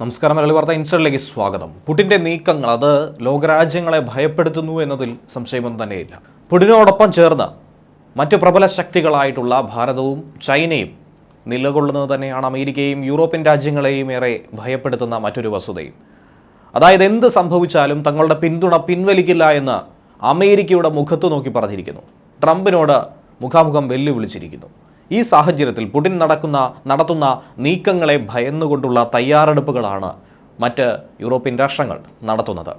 നമസ്കാരം മലയാളി വാർത്ത ഇൻസ്റ്ററിലേക്ക് സ്വാഗതം. പുടിന്റെ നീക്കങ്ങൾ അത് ലോകരാജ്യങ്ങളെ ഭയപ്പെടുത്തുന്നു എന്നതിൽ സംശയമൊന്നും തന്നെയില്ല. പുടിനോടൊപ്പം ചേർന്ന് മറ്റ് പ്രബല ശക്തികളായിട്ടുള്ള ഭാരതവും ചൈനയും നിലകൊള്ളുന്നത് തന്നെയാണ് അമേരിക്കയും യൂറോപ്യൻ രാജ്യങ്ങളെയും ഏറെ ഭയപ്പെടുത്തുന്ന മറ്റൊരു വസ്തുതയും. അതായത് എന്ത് സംഭവിച്ചാലും തങ്ങളുടെ പിന്തുണ പിൻവലിക്കില്ല എന്ന് അമേരിക്കയുടെ മുഖത്ത് നോക്കി പറഞ്ഞിരിക്കുന്നു. ട്രംപിനോട് മുഖാമുഖം വെല്ലുവിളിച്ചിരിക്കുന്നു. ഈ സാഹചര്യത്തിൽ പുടിൻ നടക്കുന്ന നടത്തുന്ന നീക്കങ്ങളെ ഭയന്നുകൊണ്ടുള്ള തയ്യാറെടുപ്പുകളാണ് മറ്റ് യൂറോപ്യൻ രാഷ്ട്രങ്ങൾ നടത്തുന്നത്.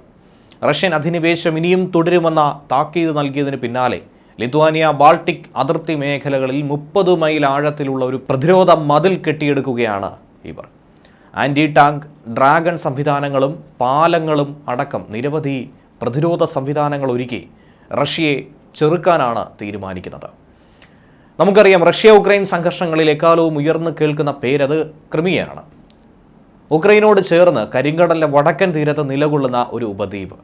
റഷ്യൻ അധിനിവേശം ഇനിയും തുടരുമെന്ന താക്കീത് നൽകിയതിന് പിന്നാലെ ലിത്വാനിയ ബാൾട്ടിക് അതിർത്തി മേഖലകളിൽ മുപ്പത് മൈൽ ആഴത്തിലുള്ള ഒരു പ്രതിരോധ മതിൽ കെട്ടിയെടുക്കുകയാണ് ഇവർ. ആന്റി ടാങ്ക് ഡ്രാഗൺ സംവിധാനങ്ങളും പാലങ്ങളും അടക്കം നിരവധി പ്രതിരോധ സംവിധാനങ്ങൾ ഒരുക്കി റഷ്യയെ ചെറുക്കാനാണ് തീരുമാനിക്കുന്നത്. നമുക്കറിയാം റഷ്യ ഉക്രൈൻ സംഘർഷങ്ങളിൽ എക്കാലവും ഉയർന്നു കേൾക്കുന്ന പേരത് ക്രിമിയയാണ്. ഉക്രൈനോട് ചേർന്ന് കരിങ്കടലിലെ വടക്കൻ തീരത്ത് നിലകൊള്ളുന്ന ഒരു ഉപദ്വീപ്.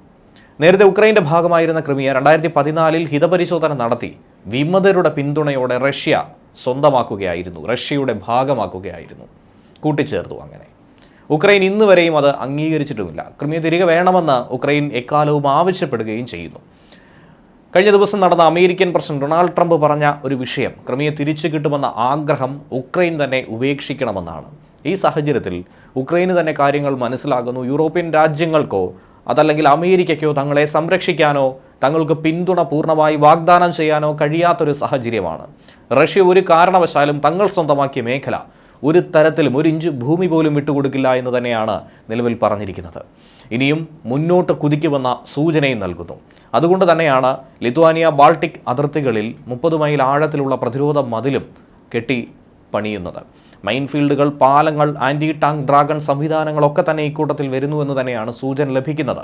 നേരത്തെ ഉക്രൈന്റെ ഭാഗമായിരുന്ന ക്രിമിയ രണ്ടായിരത്തി പതിനാലിൽ ഹിതപരിശോധന നടത്തി വിമതരുടെ പിന്തുണയോടെ റഷ്യ സ്വന്തമാക്കുകയായിരുന്നു റഷ്യയുടെ ഭാഗമാക്കുകയായിരുന്നു. കൂട്ടിച്ചേർത്തു അങ്ങനെ. ഉക്രൈൻ ഇന്നുവരെയും അത് അംഗീകരിച്ചിട്ടുമില്ല. ക്രിമിയ തിരികെ വേണമെന്ന് ഉക്രൈൻ എക്കാലവും ആവശ്യപ്പെടുകയും ചെയ്യുന്നു. കഴിഞ്ഞ ദിവസം നടന്ന അമേരിക്കൻ പ്രസിഡന്റ് ഡൊണാൾഡ് ട്രംപ് പറഞ്ഞ ഒരു വിഷയം ക്രിമിയെ തിരിച്ചു കിട്ടുമെന്ന ആഗ്രഹം ഉക്രൈൻ തന്നെ ഉപേക്ഷിക്കണമെന്നാണ്. ഈ സാഹചര്യത്തിൽ ഉക്രൈന് തന്നെ കാര്യങ്ങൾ മനസ്സിലാകുന്നു. യൂറോപ്യൻ രാജ്യങ്ങൾക്കോ അതല്ലെങ്കിൽ അമേരിക്കയ്ക്കോ തങ്ങളെ സംരക്ഷിക്കാനോ തങ്ങൾക്ക് പിന്തുണ പൂർണമായി വാഗ്ദാനം ചെയ്യാനോ കഴിയാത്തൊരു സാഹചര്യമാണ്. റഷ്യ ഒരു കാരണവശാലും തങ്ങൾ സ്വന്തമാക്കിയ മേഖല ഒരു തരത്തിലും ഒരു ഇഞ്ച് ഭൂമി പോലും വിട്ടുകൊടുക്കില്ല എന്ന് തന്നെയാണ് നിലവിൽ പറഞ്ഞിരിക്കുന്നത്. ഇനിയും മുന്നോട്ട് കുതിക്കുമെന്ന സൂചനയും നൽകുന്നു. അതുകൊണ്ട് തന്നെയാണ് ലിത്വാനിയ ബാൾട്ടിക് അതിർത്തികളിൽ മുപ്പത് മൈൽ ആഴത്തിലുള്ള പ്രതിരോധ മതിലും കെട്ടി പണിയുന്നത്. മൈൻഫീൽഡുകൾ പാലങ്ങൾ ആന്റി ടാങ്ക് ഡ്രാഗൺ സംവിധാനങ്ങളൊക്കെ തന്നെ ഇക്കൂട്ടത്തിൽ വരുന്നു എന്ന് തന്നെയാണ് സൂചന ലഭിക്കുന്നത്.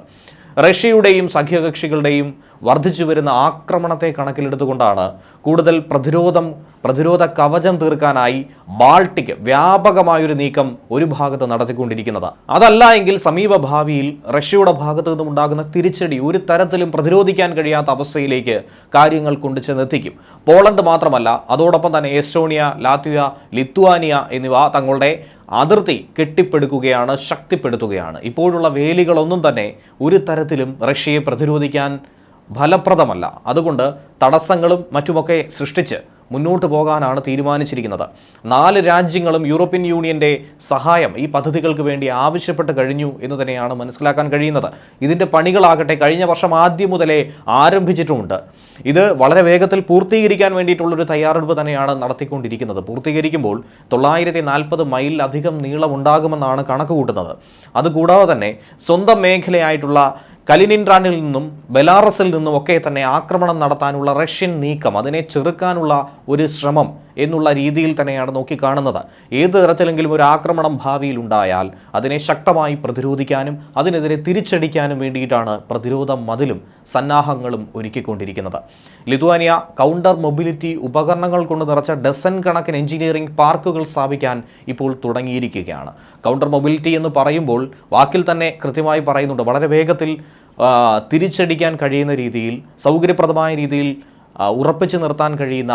റഷ്യയുടെയും സഖ്യകക്ഷികളുടെയും വർദ്ധിച്ചു വരുന്ന ആക്രമണത്തെ കണക്കിലെടുത്തുകൊണ്ടാണ് കൂടുതൽ പ്രതിരോധം പ്രതിരോധ കവചം തീർക്കാനായി ബാൾട്ടിക് വ്യാപകമായൊരു നീക്കം ഒരു ഭാഗത്ത് നടത്തിക്കൊണ്ടിരിക്കുന്നത്. അതല്ല എങ്കിൽ സമീപ ഭാവിയിൽ റഷ്യയുടെ ഭാഗത്തു നിന്നും ഉണ്ടാകുന്ന തിരിച്ചടി ഒരു തരത്തിലും പ്രതിരോധിക്കാൻ കഴിയാത്ത അവസ്ഥയിലേക്ക് കാര്യങ്ങൾ കൊണ്ടുചെന്നെത്തിക്കും. പോളണ്ട് മാത്രമല്ല അതോടൊപ്പം തന്നെ എസ്റ്റോണിയ ലാത്വിയ ലിത്വാനിയ എന്നിവ തങ്ങളുടെ അതിർത്തി കെട്ടിപ്പടുക്കുകയാണ് ശക്തിപ്പെടുത്തുകയാണ്. ഇപ്പോഴുള്ള വേലികളൊന്നും തന്നെ ഒരു തരത്തിലും റഷ്യയെ പ്രതിരോധിക്കാൻ ഫലപ്രദമല്ല. അതുകൊണ്ട് തടസ്സങ്ങളും മറ്റുമൊക്കെ സൃഷ്ടിച്ച് മുന്നോട്ട് പോകാനാണ് തീരുമാനിച്ചിരിക്കുന്നത്. നാല് രാജ്യങ്ങളും യൂറോപ്യൻ യൂണിയന്റെ സഹായം ഈ പദ്ധതികൾക്ക് വേണ്ടി ആവശ്യപ്പെട്ട് കഴിഞ്ഞു എന്ന് തന്നെയാണ് മനസ്സിലാക്കാൻ കഴിയുന്നത്. ഇതിന്റെ പണികളാകട്ടെ കഴിഞ്ഞ വർഷം ആദ്യം മുതലേ ആരംഭിച്ചിട്ടുമുണ്ട്. ഇത് വളരെ വേഗത്തിൽ പൂർത്തീകരിക്കാൻ വേണ്ടിയിട്ടുള്ളൊരു തയ്യാറെടുപ്പ് തന്നെയാണ് നടത്തിക്കൊണ്ടിരിക്കുന്നത്. പൂർത്തീകരിക്കുമ്പോൾ തൊള്ളായിരത്തി നാൽപ്പത് മൈലിലധികം നീളമുണ്ടാകുമെന്നാണ് കണക്ക് കൂട്ടുന്നത് അതുകൂടാതെ തന്നെ സ്വന്തം മേഖലയായിട്ടുള്ള കലിനിൻട്രാനിൽ നിന്നും ബെലാറസിൽ നിന്നും ഒക്കെ തന്നെ ആക്രമണം നടത്താനുള്ള റഷ്യൻ നീക്കം അതിനെ ചെറുക്കാനുള്ള ഒരു ശ്രമം എന്നുള്ള രീതിയിൽ തന്നെയാണ് നോക്കിക്കാണുന്നത്. ഏത് തരത്തിലെങ്കിലും ഒരു ആക്രമണം ഭാവിയിൽ ഉണ്ടായാൽ അതിനെ ശക്തമായി പ്രതിരോധിക്കാനും അതിനെതിരെ തിരിച്ചടിക്കാനും വേണ്ടിയിട്ടാണ് പ്രതിരോധ മതിലും സന്നാഹങ്ങളും ഒരുക്കിക്കൊണ്ടിരിക്കുന്നത്. ലിതുവാനിയ കൗണ്ടർ മൊബിലിറ്റി ഉപകരണങ്ങൾ കൊണ്ട് നിറച്ച ഡസൻ കണക്കിന് എഞ്ചിനീയറിംഗ് പാർക്കുകൾ സ്ഥാപിക്കാൻ ഇപ്പോൾ തുടങ്ങിയിരിക്കുകയാണ്. കൗണ്ടർ മൊബിലിറ്റി എന്ന് പറയുമ്പോൾ വാക്കിൽ തന്നെ കൃത്യമായി പറയുന്നുണ്ട് വളരെ വേഗത്തിൽ തിരിച്ചടിക്കാൻ കഴിയുന്ന രീതിയിൽ സൗകര്യപ്രദമായ രീതിയിൽ ഉറപ്പിച്ചു നിർത്താൻ കഴിയുന്ന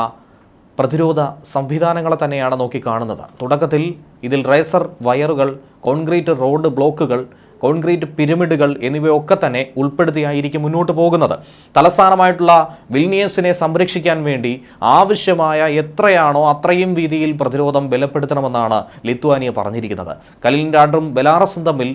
പ്രതിരോധ സംവിധാനങ്ങളെ തന്നെയാണ് നോക്കി കാണുന്നത്. തുടക്കത്തിൽ ഇതിൽ റേസർ വയറുകൾ കോൺക്രീറ്റ് റോഡ് ബ്ലോക്കുകൾ കോൺക്രീറ്റ് പിരമിഡുകൾ എന്നിവയൊക്കെ തന്നെ ഉൾപ്പെടുത്തിയായിരിക്കും മുന്നോട്ട് പോകുന്നത്. തലസ്ഥാനമായിട്ടുള്ള വിൽനിയസിനെ സംരക്ഷിക്കാൻ വേണ്ടി ആവശ്യമായ എത്രയാണോ അത്രയും വീതിയിൽ പ്രതിരോധം ബലപ്പെടുത്തണമെന്നാണ് ലിത്വാനിയ പറഞ്ഞിരിക്കുന്നത്. കലിൻഡാഡും ബെലാറസും തമ്മിൽ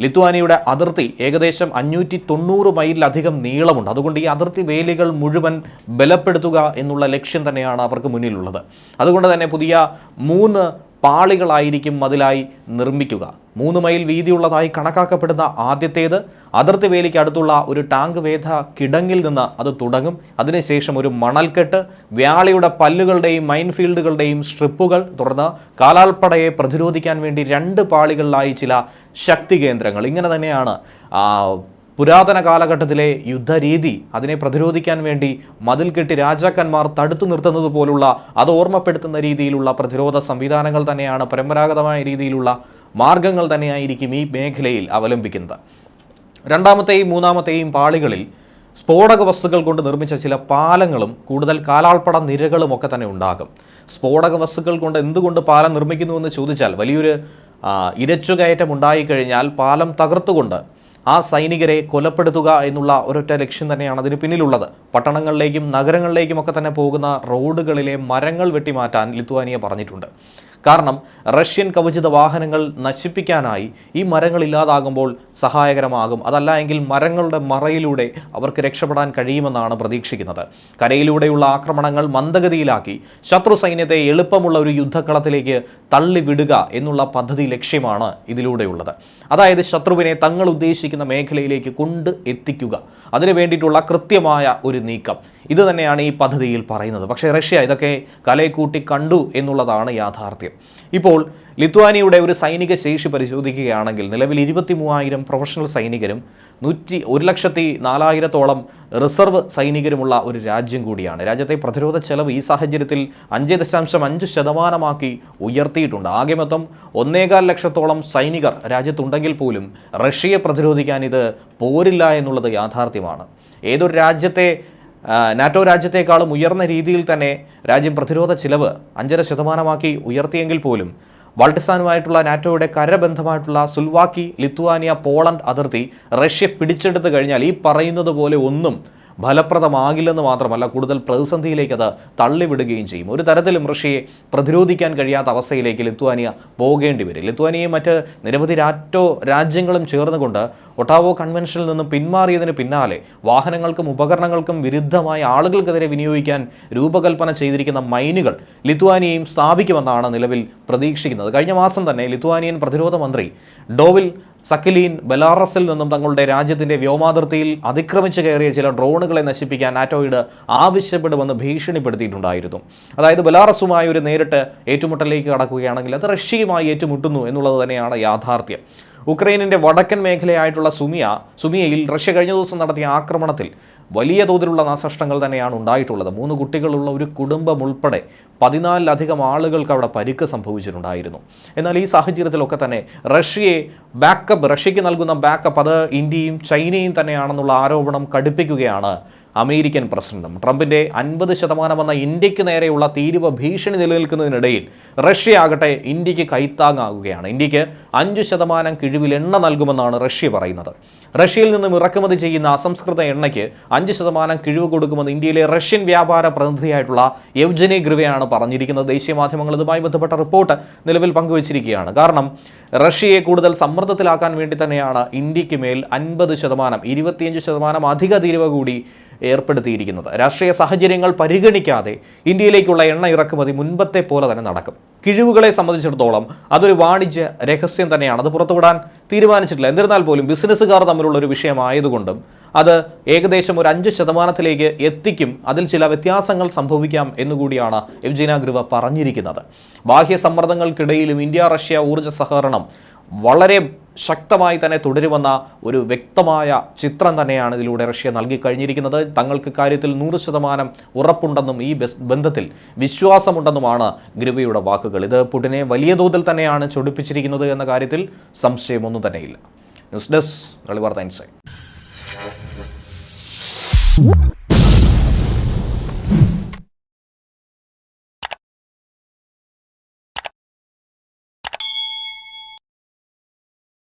ലിത്വാനിയയുടെ അതിർത്തി ഏകദേശം അഞ്ഞൂറ്റി തൊണ്ണൂറ് മൈലിലധികം നീളമുണ്ട്. അതുകൊണ്ട് ഈ അതിർത്തി വേലികൾ മുഴുവൻ ബലപ്പെടുത്തുക എന്നുള്ള ലക്ഷ്യം തന്നെയാണ് അവർക്ക് മുന്നിലുള്ളത്. അതുകൊണ്ട് തന്നെ പുതിയ മൂന്ന് പാളികളായിരിക്കും അതിലായി നിർമ്മിക്കുക. മൂന്ന് മൈൽ വീതിയുള്ളതായി കണക്കാക്കപ്പെടുന്ന ആദ്യത്തേത് അതിർത്തി വേലിക്ക് അടുത്തുള്ള ഒരു ടാങ്ക് വേധ കിടങ്ങിൽ നിന്ന് അത് തുടങ്ങും. അതിനുശേഷം ഒരു മണൽക്കെട്ട് വ്യാളിയുടെ പല്ലുകളുടെയും മൈൻഫീൽഡുകളുടെയും സ്ട്രിപ്പുകൾ തുടർന്ന് കാലാൾപ്പടയെ പ്രതിരോധിക്കാൻ വേണ്ടി രണ്ട് പാളികളിലായി ചില ശക്തി കേന്ദ്രങ്ങൾ. ഇങ്ങനെ തന്നെയാണ് പുരാതന കാലഘട്ടത്തിലെ യുദ്ധരീതി അതിനെ പ്രതിരോധിക്കാൻ വേണ്ടി മതിൽ കെട്ടി രാജാക്കന്മാർ തടുത്തു നിർത്തുന്നത് പോലുള്ള അത് ഓർമ്മപ്പെടുത്തുന്ന രീതിയിലുള്ള പ്രതിരോധ സംവിധാനങ്ങൾ തന്നെയാണ് പരമ്പരാഗതമായ രീതിയിലുള്ള മാർഗങ്ങൾ തന്നെയായിരിക്കും ഈ മേഖലയിൽ അവലംബിക്കുന്നത്. രണ്ടാമത്തെയും മൂന്നാമത്തെയും പാളികളിൽ സ്ഫോടക വസ്തുക്കൾ കൊണ്ട് നിർമ്മിച്ച ചില പാലങ്ങളും കൂടുതൽ കാലാൾപ്പട നിരകളും ഒക്കെ തന്നെ ഉണ്ടാകും. സ്ഫോടക വസ്തുക്കൾ കൊണ്ട് എന്തുകൊണ്ട് പാലം നിർമ്മിക്കുന്നുവെന്ന് ചോദിച്ചാൽ വലിയൊരു ഇരച്ചുകയറ്റം ഉണ്ടായിക്കഴിഞ്ഞാൽ പാലം തകർത്തുകൊണ്ട് ആ സൈനികരെ കൊലപ്പെടുത്തുക എന്നുള്ള ഒരൊറ്റ ലക്ഷ്യം തന്നെയാണ് അതിന് പിന്നിലുള്ളത്. പട്ടണങ്ങളിലേക്കും നഗരങ്ങളിലേക്കും ഒക്കെ തന്നെ പോകുന്ന റോഡുകളിലെ മരങ്ങൾ വെട്ടിമാറ്റാൻ ലിത്വാനിയ പറഞ്ഞിട്ടുണ്ട്. കാരണം റഷ്യൻ കവചിത വാഹനങ്ങൾ നശിപ്പിക്കാനായി ഈ മരങ്ങൾ ഇല്ലാതാകുമ്പോൾ സഹായകരമാകും. അതല്ല എങ്കിൽ മരങ്ങളുടെ മറയിലൂടെ അവർക്ക് രക്ഷപ്പെടാൻ കഴിയുമെന്നാണ് പ്രതീക്ഷിക്കുന്നത്. കരയിലൂടെയുള്ള ആക്രമണങ്ങൾ മന്ദഗതിയിലാക്കി. ശത്രു സൈന്യത്തെ എളുപ്പമുള്ള ഒരു യുദ്ധക്കളത്തിലേക്ക് തള്ളിവിടുക എന്നുള്ള പദ്ധതി ലക്ഷ്യമാണ് ഇതിലൂടെയുള്ളത്. അതായത് ശത്രുവിനെ തങ്ങൾ ഉദ്ദേശിക്കുന്ന മേഖലയിലേക്ക് കൊണ്ട് എത്തിക്കുക. അതിനു വേണ്ടിയിട്ടുള്ള കൃത്യമായ ഒരു നീക്കം. ഇത് തന്നെയാണ് ഈ പദ്ധതിയിൽ പറയുന്നത്. പക്ഷേ റഷ്യ ഇതൊക്കെ കലയെക്കൂട്ടി കണ്ടു എന്നുള്ളതാണ് യാഥാർത്ഥ്യം. ഇപ്പോൾ ലിത്വാനിയുടെ ഒരു സൈനിക ശേഷി പരിശോധിക്കുകയാണെങ്കിൽ നിലവിൽ ഇരുപത്തി മൂവായിരം പ്രൊഫഷണൽ സൈനികരും നൂറ്റി ഒരു ലക്ഷത്തി നാലായിരത്തോളം റിസർവ് സൈനികരുമുള്ള ഒരു രാജ്യം കൂടിയാണ്. രാജ്യത്തെ പ്രതിരോധ ചെലവ് ഈ സാഹചര്യത്തിൽ അഞ്ച് ദശാംശം അഞ്ച് ശതമാനമാക്കി ഉയർത്തിയിട്ടുണ്ട്. ആകെ മൊത്തം ഒന്നേകാൽ ലക്ഷത്തോളം സൈനികർ രാജ്യത്തുണ്ടെങ്കിൽ പോലും റഷ്യയെ പ്രതിരോധിക്കാൻ ഇത് പോരില്ല എന്നുള്ളത് യാഥാർത്ഥ്യമാണ്. ഏതൊരു രാജ്യത്തെ നാറ്റോ രാജ്യത്തെക്കാളും ഉയർന്ന രീതിയിൽ തന്നെ രാജ്യം പ്രതിരോധ ചിലവ് അഞ്ചര ശതമാനമാക്കി ഉയർത്തിയെങ്കിൽ പോലും ബാൾട്ടിസ്ഥാനുമായിട്ടുള്ള നാറ്റോയുടെ കരബന്ധമായിട്ടുള്ള സുൽവാക്കി ലിത്വാനിയ പോളണ്ട് അതിർത്തി റഷ്യ പിടിച്ചെടുത്തു കഴിഞ്ഞാൽ ഈ പറയുന്നത് പോലെ ഒന്നും ഫലപ്രദമാകില്ലെന്ന് മാത്രമല്ല കൂടുതൽ പ്രതിസന്ധിയിലേക്ക് അത് തള്ളിവിടുകയും ചെയ്യും. ഒരു തരത്തിലും റഷ്യയെ പ്രതിരോധിക്കാൻ കഴിയാത്ത അവസ്ഥയിലേക്ക് ലിത്വാനിയ പോകേണ്ടി വരും. ലിത്വാനിയയും മറ്റ് നിരവധി രാറ്റോ രാജ്യങ്ങളും ചേർന്നുകൊണ്ട് ഒട്ടാവോ കൺവെൻഷനിൽ നിന്ന് പിന്മാറിയതിന് പിന്നാലെ വാഹനങ്ങൾക്കും ഉപകരണങ്ങൾക്കും വിരുദ്ധമായ ആളുകൾക്കെതിരെ വിനിയോഗിക്കാൻ രൂപകൽപ്പന ചെയ്തിരിക്കുന്ന മൈനുകൾ ലിത്വാനിയയും സ്ഥാപിക്കുമെന്നാണ് നിലവിൽ പ്രതീക്ഷിക്കുന്നത്. കഴിഞ്ഞ മാസം തന്നെ ലിത്വാനിയൻ പ്രതിരോധ മന്ത്രി ഡോവിൽ സക്കലീൻ ബലാറസിൽ നിന്നും തങ്ങളുടെ രാജ്യത്തിന്റെ വ്യോമാതിർത്തിയിൽ അതിക്രമിച്ച് കയറിയ ചില ഡ്രോണുകളെ നശിപ്പിക്കാൻ നാറ്റോയിഡ് ആവശ്യപ്പെടുമെന്ന് ഭീഷണിപ്പെടുത്തിയിട്ടുണ്ടായിരുന്നു. അതായത് ബലാറസുമായി ഒരു നേരിട്ട് ഏറ്റുമുട്ടലിലേക്ക് കടക്കുകയാണെങ്കിൽ അത് റഷ്യയുമായി ഏറ്റുമുട്ടുന്നു എന്നുള്ളത് തന്നെയാണ് യാഥാർത്ഥ്യം. ഉക്രൈനിന്റെ വടക്കൻ മേഖലയായിട്ടുള്ള സുമിയ സുമിയയിൽ റഷ്യ കഴിഞ്ഞ ദിവസം നടത്തിയ ആക്രമണത്തിൽ വലിയ തോതിലുള്ള നാശനഷ്ടങ്ങൾ തന്നെയാണ് ഉണ്ടായിട്ടുള്ളത്. മൂന്ന് കുട്ടികളുള്ള ഒരു കുടുംബം ഉൾപ്പെടെ പതിനാലിലധികം ആളുകൾക്ക് അവിടെ പരിക്ക് സംഭവിച്ചിട്ടുണ്ടായിരുന്നു. എന്നാൽ ഈ സാഹചര്യത്തിലൊക്കെ തന്നെ റഷ്യയെ ബാക്കപ്പ് റഷ്യയ്ക്ക് നൽകുന്ന ബാക്കപ്പ് അത് ഇന്ത്യയും ചൈനയും തന്നെയാണെന്നുള്ള ആരോപണം കടുപ്പിക്കുകയാണ് അമേരിക്കൻ പ്രസിഡന്റും. ട്രംപിന്റെ അൻപത് ശതമാനം വന്ന ഇന്ത്യയ്ക്ക് നേരെയുള്ള തീരുവ ഭീഷണി നിലനിൽക്കുന്നതിനിടയിൽ റഷ്യ ആകട്ടെ ഇന്ത്യയ്ക്ക് കൈത്താങ്ങാകുകയാണ്. ഇന്ത്യയ്ക്ക് അഞ്ച് ശതമാനം കിഴിവിൽ എണ്ണ നൽകുമെന്നാണ് റഷ്യ പറയുന്നത്. റഷ്യയിൽ നിന്നും ഇറക്കുമതി ചെയ്യുന്ന അസംസ്കൃത എണ്ണയ്ക്ക് അഞ്ച് ശതമാനം കിഴിവ് കൊടുക്കുമെന്ന് ഇന്ത്യയിലെ റഷ്യൻ വ്യാപാര പ്രതിനിധിയായിട്ടുള്ള യൗജനി ഗ്രിവയാണ് പറഞ്ഞിരിക്കുന്നത്. ദേശീയ മാധ്യമങ്ങൾ ഇതുമായി ബന്ധപ്പെട്ട റിപ്പോർട്ട് നിലവിൽ പങ്കുവച്ചിരിക്കുകയാണ്. കാരണം റഷ്യയെ കൂടുതൽ സമ്മർദ്ദത്തിലാക്കാൻ വേണ്ടി തന്നെയാണ് ഇന്ത്യയ്ക്ക് മേൽ അൻപത് ശതമാനം ഇരുപത്തിയഞ്ച് ശതമാനം അധിക തീരുവ കൂടി ഏർപ്പെടുത്തിയിരിക്കുന്നത്. രാഷ്ട്രീയ സാഹചര്യങ്ങൾ പരിഗണിക്കാതെ ഇന്ത്യയിലേക്കുള്ള എണ്ണ ഇറക്കുമതി മുൻപത്തെ പോലെ തന്നെ നടക്കും. കിഴിവുകളെ സംബന്ധിച്ചിടത്തോളം അതൊരു വാണിജ്യ രഹസ്യം തന്നെയാണ്. അത് പുറത്തുവിടാൻ തീരുമാനിച്ചിട്ടില്ല. എന്നിരുന്നാൽ പോലും ബിസിനസ്സുകാർ തമ്മിലുള്ള ഒരു വിഷയമായതുകൊണ്ടും അത് ഏകദേശം ഒരു അഞ്ച് ശതമാനത്തിലേക്ക് എത്തിക്കും. അതിൽ ചില വ്യത്യാസങ്ങൾ സംഭവിക്കാം എന്നുകൂടിയാണ് എവ്ജിന ഗ്രിവ പറഞ്ഞിരിക്കുന്നത്. ബാഹ്യ സമ്മർദ്ദങ്ങൾക്കിടയിലും ഇന്ത്യ റഷ്യ ഊർജ സഹകരണം വളരെ ശക്തമായി തന്നെ തുടരുമെന്ന ഒരു വ്യക്തമായ ചിത്രം തന്നെയാണ് ഇതിലൂടെ റഷ്യ നൽകി കഴിഞ്ഞിരിക്കുന്നത് തങ്ങൾക്ക് കാര്യത്തിൽ നൂറ് ശതമാനം ഉറപ്പുണ്ടെന്നും ഈ ബന്ധത്തിൽ വിശ്വാസമുണ്ടെന്നുമാണ് ഗ്രിബയുടെ വാക്കുകൾ. ഇത് പുടിനെ വലിയ തോതിൽ തന്നെയാണ് ചൊടിപ്പിച്ചിരിക്കുന്നത് എന്ന കാര്യത്തിൽ സംശയമൊന്നും തന്നെയില്ല. News desk കളിവാർത്ത insight